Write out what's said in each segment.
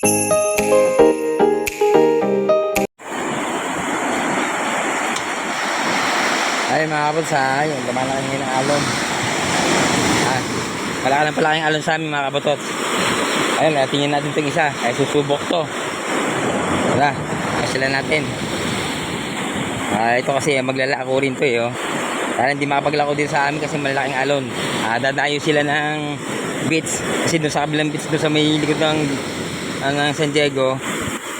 Ay mga kapots ha, yung lumalaki ngayon ng alon. Ah, malaki ng palaking alon sa amin mga kapotot. Ayun, ah, tingnan natin itong isa. Ay susubok to. Wala, sila natin. Ah, ito kasi ah, maglalako rin to eh. Oh. Kaya hindi makapaglako din sa amin kasi malaking alon. Ah, dadayo sila ng beach. Kasi doon sa kabilang beach doon sa may likod ng, ah, ng San Diego,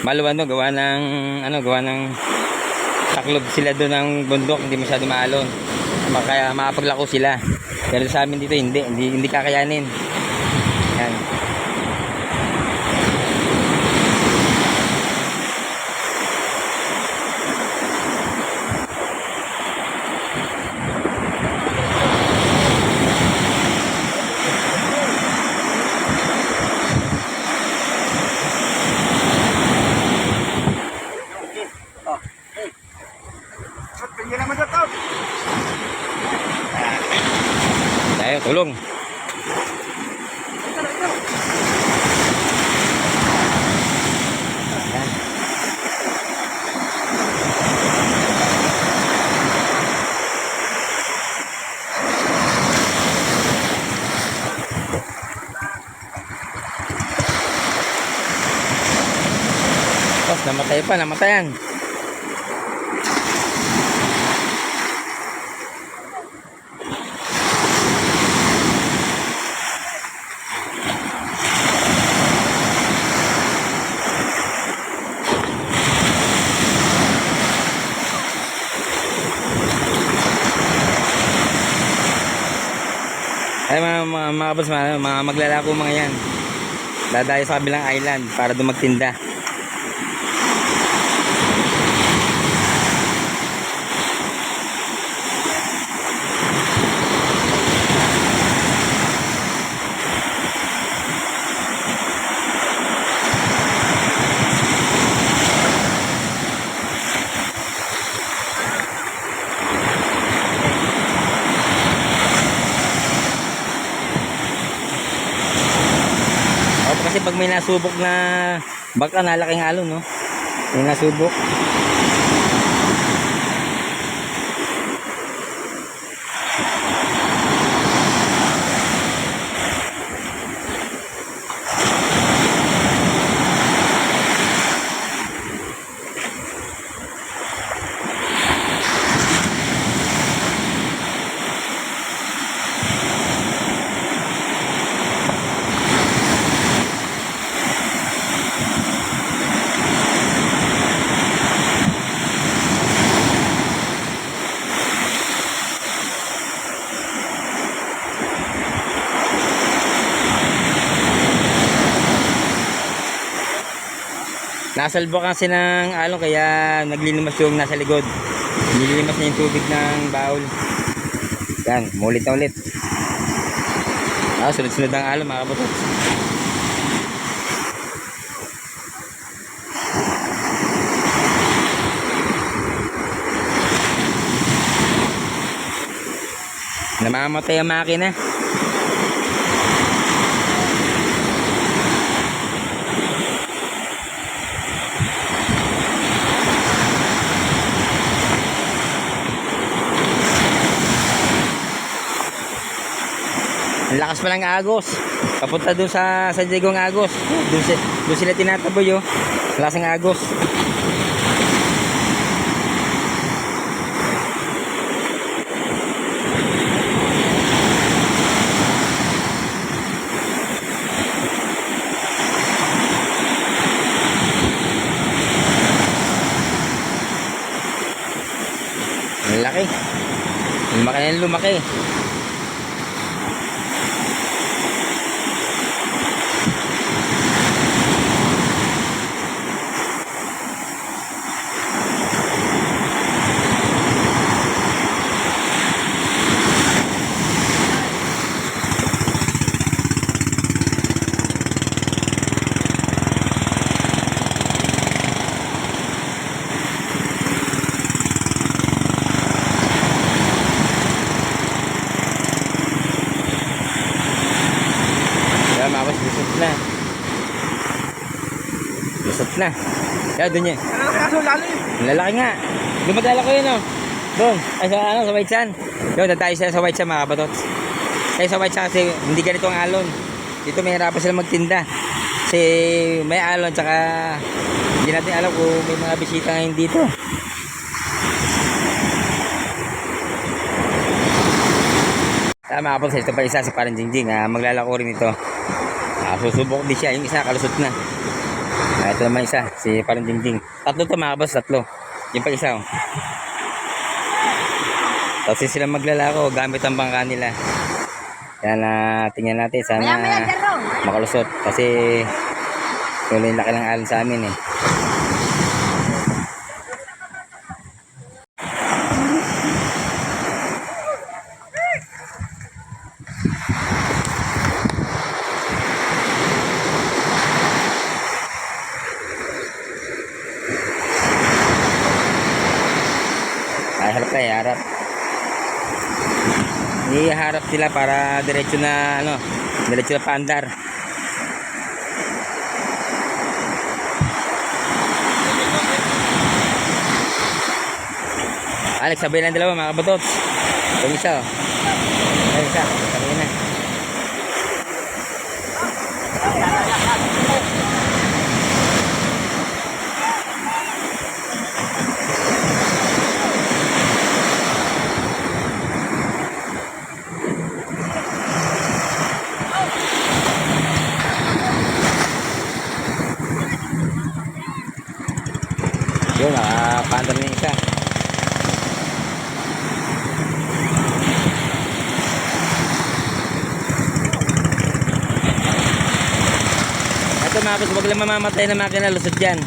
maluwan no, gawa ng ano, gawa ng taklob sila doon ng bundok, hindi masyado maalon. Ma- Kaya makapaglako sila. Pero sa amin dito hindi, hindi, hindi kakayanin. Yan. Tayo, tulong. Yan. Tapos namatay pa, namatayan. Ay mga mga, mga boss, mga, mga maglalako mga yan. Dadayo sa kabilang island para doon may nasubok na baka nalaking alon, no? May nasubok. Nasalbo kasi ng alon kaya naglilimas yung nasa likod. Nililimas niya yung tubig ng baul. Yan, mulit na ulit. Ah, sunod-sunod ang alon mga kabutot. Namamatay ang makina. Lakas pa ng agos. Papunta doon sa San Diego ng agos. Doon, si, doon sila tinataboy oh. Lakas ng agos. Ang laki. Lumaki na lumaki. Na. Kaya doon yun. Ano kaso lalim? Ang Lalaki nga. Dumadala ko yun, oh. Doon. Ay, sa, ano, sa White Sand. Doon, tayo sila sa White Sand, mga kabatot. Kaya sa White Sand kasi hindi ganito ang alon. Dito may hirapan sila magtinda. Kasi may alon, tsaka hindi natin alam kung may mga bisita ngayon dito. Tama mga kabatot, ito pa isa si parang Jingjing. Ah, maglalako rin ito. Ah, susubok din siya. Yung isa, kalusot na. Ah, ito naman isa, si parang Jingjing. Tatlo to mga kabos, tatlo. Yung pa isa, oh. Tapos sila maglalako gamit ang bangka nila. Kaya na tingnan natin sana makalusot kasi tuloy laki ng alon sa amin eh. Ay, harap. Iharap sila para diretso na ano, diretso na paandar. Alex, sabay lang dalawa mga kabatot. Itong isa oh. Itong isa, sabay na. Yun, nakapaandar na yung isa. Ito mga boss, wag lang mamamatay na makina lusot dyan.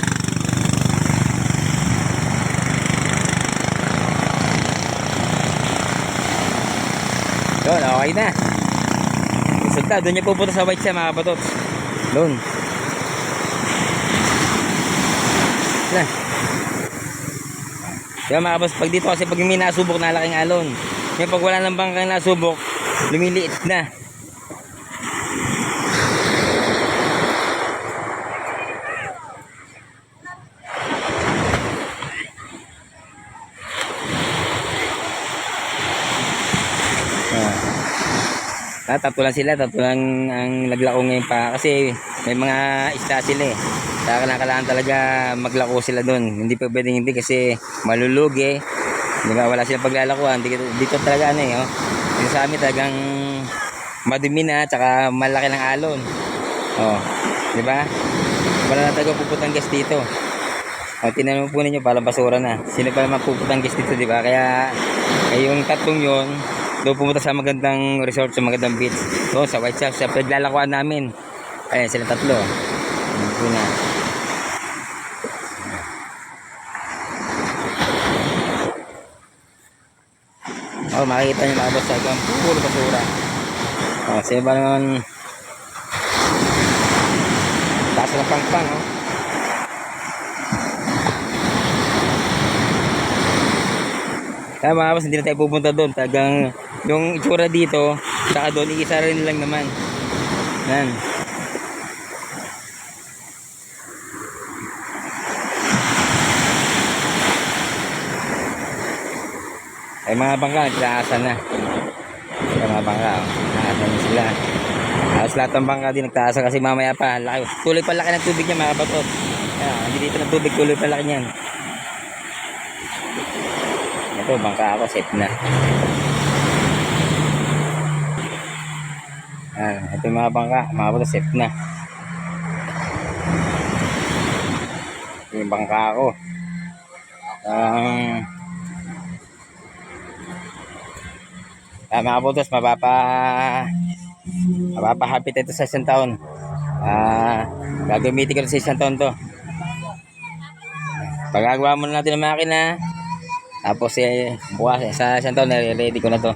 Yun, okay na. Lusot na, doon niya pupunta sa white siya mga kabatot. Doon. Na. Kaya mga boss, pag dito kasi pag may nasubok na laking alon. Ngayon pag wala nang bangkang nasubok, lumiliit na. Ah. Ah, tatlo sila, tatlo lang ang naglako ngayon pa kasi may mga isda sila eh. Kaya kailangan talaga maglako sila doon. Hindi pa pwedeng hindi kasi malulugi. Di ba? Wala silang paglalakuan. Dito, dito talaga ano eh. Oh. Dito sa amin talagang madumi na tsaka malaki ng alon. Oh. Di ba? Wala na talaga puputang gas dito. O, tinanong po ninyo, parang basura na. Sino pa naman puputang gas dito, di ba? Kaya, eh, yung tatlong yon doon pumunta sa magandang resort, sa magandang beach. Doon, sa White Sox, sa paglalakuan namin. Ayan, sila tatlo. Ayan. Oh, makikita niyo mga boss, talagang puro basura. Oh, sino ba naman taas ng pangpang, oh. Kaya mga boss, hindi na tayo pupunta doon. Tagang yung itsura dito, saka doon, iisa rin lang naman. Yan. Ay mga bangka, nagtaasan na. Ay mga bangka, oh. nagtaasan na sila. Tapos lahat ng bangka din nagtaasan kasi mamaya pa, tuloy pa laki ng tubig niya mga. Ayan, hindi dito ng tubig, tuloy pa laki niyan. Ito, bangka ako, safe na. Ayan, ito yung mga bangka, mga batot, safe na. Ito yung bangka ako. Ang Ah, mga butos, mapapa mapapahapit ito sa isang taon. Ah, gagamitin ko sa isang taon to. Pagagawa muna natin ng makina. Tapos eh, bukas sa isang taon, eh, ready ko na to.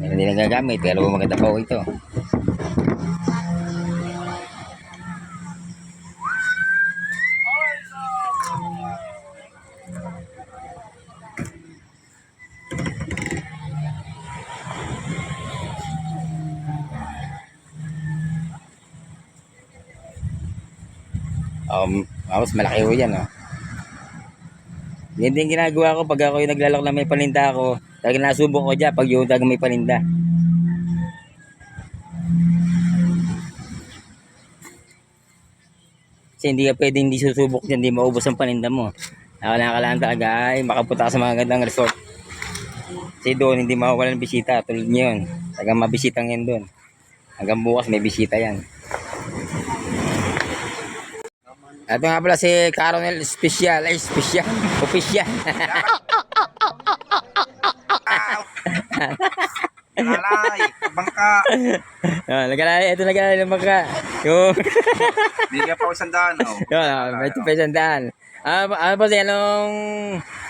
Meron din nagagamit, pero maganda pa ito. Um, tapos malaki ho yan, oh. Yan din ginagawa ko pag ako yung naglalak na may paninda ako. Talaga nasubok ko dyan pag yung talaga may paninda. Kasi hindi ka pwedeng hindi susubok dyan, hindi maubos ang paninda mo. Nakala ka lang talaga ay makapunta ka sa mga gandang resort. Kasi doon hindi mawawala ng bisita tulad ngayon. Tagang mabisita ngayon doon. Hanggang bukas may bisita yan. Ito nga pala si Caronel Special, ay special, official. Alay, bangka. oh, nagalala, ito nagalala ng bangka. Yung, Bigyan pa ako sandaan. Oh. yun, oh, may tipesang daan. Ah, ano po siya, anong,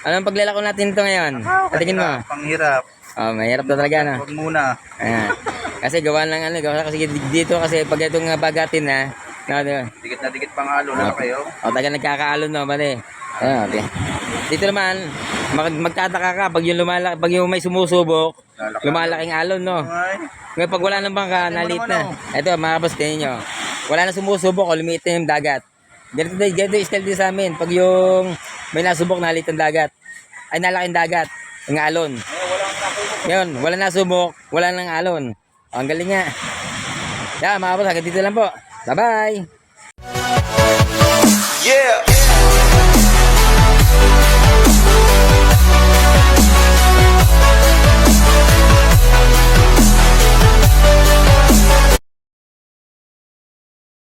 anong paglalako natin ito ngayon? Patingin mo. Panghirap. Oh, mahirap na talaga, no? Huwag muna. Ayan. Kasi gawa lang ano, gawa kasi dito kasi pag itong bagatin na, no, di ba? Dikit na dikit pangalo na kayo. O, taga nagkakaalon no, bali. Ayan, okay. Dito naman, mag magtataka ka pag yung lumalaki, pag yung may sumusubok, Lalaki. lumalaking alon, no? Ay, Ngayon pag wala nang bangka, nalit na. Ito, mga boss, tingnan nyo. Wala na sumusubok o lumiit na yung dagat. Ganito, din- ganito yung style din sa amin. Pag yung may nasubok, nalit ang dagat. Ay, nalaking dagat. Yung alon. Ngayon, wala na subok, wala nang alon. O, ang galing nga. Yeah, mga boss, hanggang dito lang po. Bye-bye! Yeah!